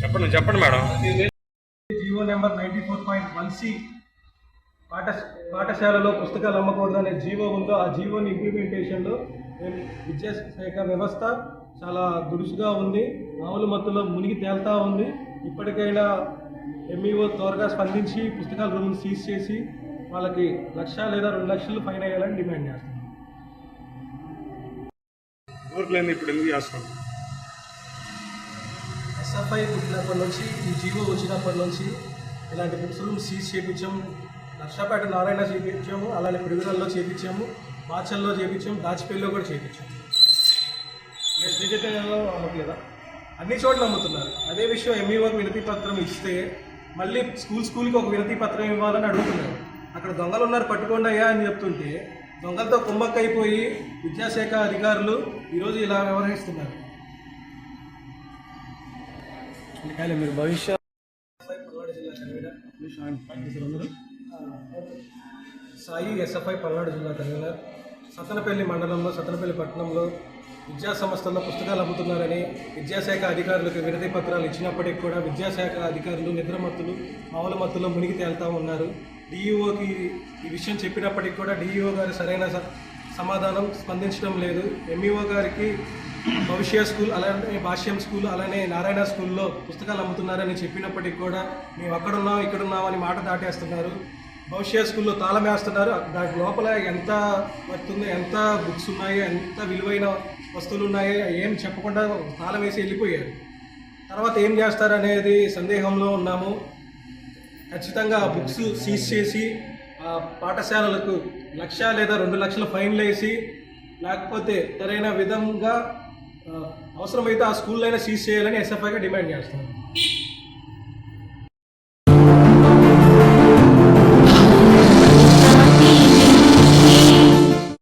చెప్పండి చెప్పండి madam. Jio number ninety four point one C పాఠ పాఠశాలలో పుస్తకాలు అమ్మకూడదనే జీవో ఉందో ఆ జీవోని ఇంప్లిమెంటేషన్లో విద్యాశాఖ వ్యవస్థ చాలా దురుసుగా ఉంది. మామూలు మత్తులో మునిగి తేలుతా ఉంది. ఇప్పటికైనా ఎంఈఓ త్వరగా స్పందించి పుస్తకాల రూమ్ని సీజ్ చేసి వాళ్ళకి లక్ష లేదా రెండు లక్షలు ఫైన్ వేయాలని డిమాండ్ లేని ఇప్పుడు ఎందుకు చేస్తాం? ఎస్ఎఫ్ఐ పుట్టినప్పటి నుంచి ఈ జీవో వచ్చినప్పటి నుంచి ఇలాంటి బుక్స్ రూమ్ సీజ్ చేయించాం లక్షపేట నారాయణ చేయించాము అలానే పిడుగురల్లో చేయించాము బాచల్లో చేయించాము దాచిపల్లిలో కూడా చేయించాము నెక్స్ట్ డిజిటల్లో అమ్మట్లేదా అన్ని చోట్ల అమ్ముతున్నారు అదే విషయం ఎంఈఓకి వినతి పత్రం ఇస్తే మళ్ళీ స్కూల్ స్కూల్కి ఒక వినతి పత్రం ఇవ్వాలని అడుగుతున్నారు. అక్కడ దొంగలు ఉన్నారు పట్టుకోండి అయ్యా అని చెప్తుంటే దొంగలతో కుమ్మక్కైపోయి విద్యాశాఖ అధికారులు ఈరోజు ఇలా వ్యవహరిస్తున్నారు. మీరు భవిష్యత్ సాయి ఎస్ఎఫ్ఐ పల్నాడు జిల్లా కన్వీనర్. సత్తనపల్లి మండలంలో సత్తనపల్లి పట్టణంలో విద్యా సంస్థల్లో పుస్తకాలు అమ్ముతున్నారని విద్యాశాఖ అధికారులకు వినతి పత్రాలు ఇచ్చినప్పటికీ కూడా విద్యాశాఖ అధికారులు నిద్రమత్తులు మామూలు మత్తులో మునిగి తేలుతూ ఉన్నారు. డిఈఓకి ఈ విషయం చెప్పినప్పటికీ కూడా డిఈఓ గారు సరైన స- సమాధానం స్పందించడం లేదు. ఎంఈఓ గారికి భవిష్య స్కూల్ అలానే భాష్యం స్కూల్ అలానే నారాయణ స్కూల్లో పుస్తకాలు అమ్ముతున్నారని చెప్పినప్పటికీ కూడా మేము అక్కడున్నాం ఇక్కడున్నాం అని మాట దాటేస్తున్నారు. భవిష్య స్కూల్లో తాళం వేస్తున్నారు. దాని లోపల ఎంత వస్తుందో ఎంత బుక్స్ ఉన్నాయో ఎంత విలువైన వస్తువులు ఉన్నాయో ఏం చెప్పకుండా తాళం వేసి వెళ్ళిపోయారు. తర్వాత ఏం చేస్తారనేది సందేహంలో ఉన్నాము. ఖచ్చితంగా బుక్స్ సీజ్ చేసి ఆ పాఠశాలలకు లక్ష లేదా రెండు లక్షల ఫైన్లు వేసి లేకపోతే సరైన విధంగా అవసరమైతే ఆ స్కూల్లో అయినా సీజ్ చేయాలని ఎస్ఎఫ్ఐగా డిమాండ్ చేస్తున్నాం.